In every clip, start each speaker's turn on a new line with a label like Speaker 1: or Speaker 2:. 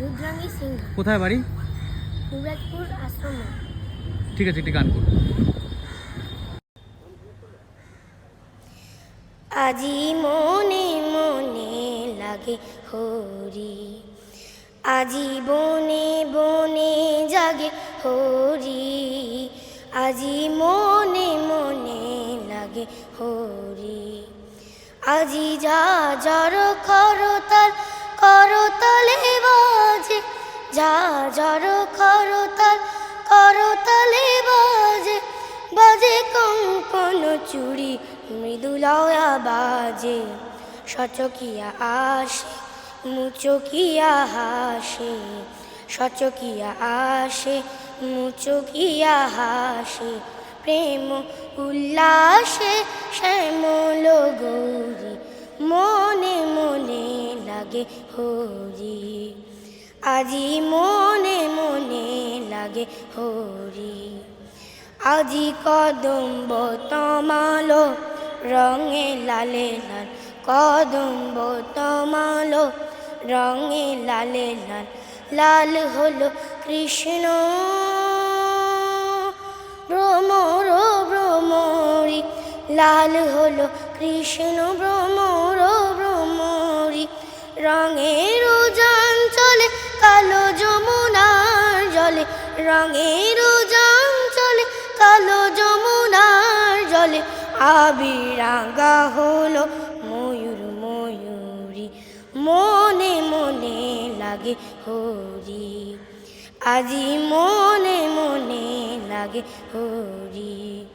Speaker 1: রুদ্রাঙ্গী সিংহ।
Speaker 2: কোথায় বাড়ি?
Speaker 1: যুবরাজপুর আশ্রম।
Speaker 2: ঠিক আছে একটি গান করুন
Speaker 1: আজি মনে মনে লাগে হরি। আজি বনে বনে জাগে হরি। আজি মনে মনে লাগে হরি। আজি যা জর করতাল করতালে যা জর করতাল করতালে বাজে বাজে কঙ্কন চুড়ি মৃদুলয়া বাজে। সচকিয়া আসে, মুচকিয়া হাসে। সচকিয়া আসে, মুচকিয়া হাসে। প্রেম উল্লাসে শ্যামল গৌরী মনে মনে লাগে হরি। আজি মনে মনে লাগে হরি। আজি কদম্ব তমালো, রঙে লালে লাল। কদম্ব তমালো, রঙে লালে লাল। লাল হলো কৃষ্ণ। ভ্রমর ভ্রমরি লাল হলো কৃষ্ণ ভ্রমর ভ্রমরি রঙের কালো যমুনার জলে, রঙের উজান চলে, কালো যমুনার জলে। আবিরাঙ্গা হলো ময়ূর, ময়ূরী, মনে মনে লাগে হরি। আজি মনে মনে লাগে হরি।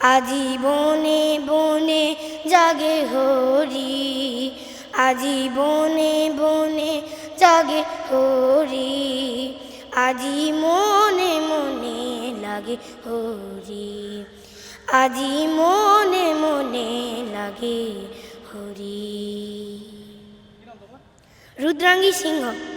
Speaker 1: আজি বনে বনে জাগে হরি। আজি বনে বনে জাগে হরি। আজি মনে মনে লাগে হরি। আজি মনে মনে লাগে হরি। রুদ্রাঙ্গী সিংহ।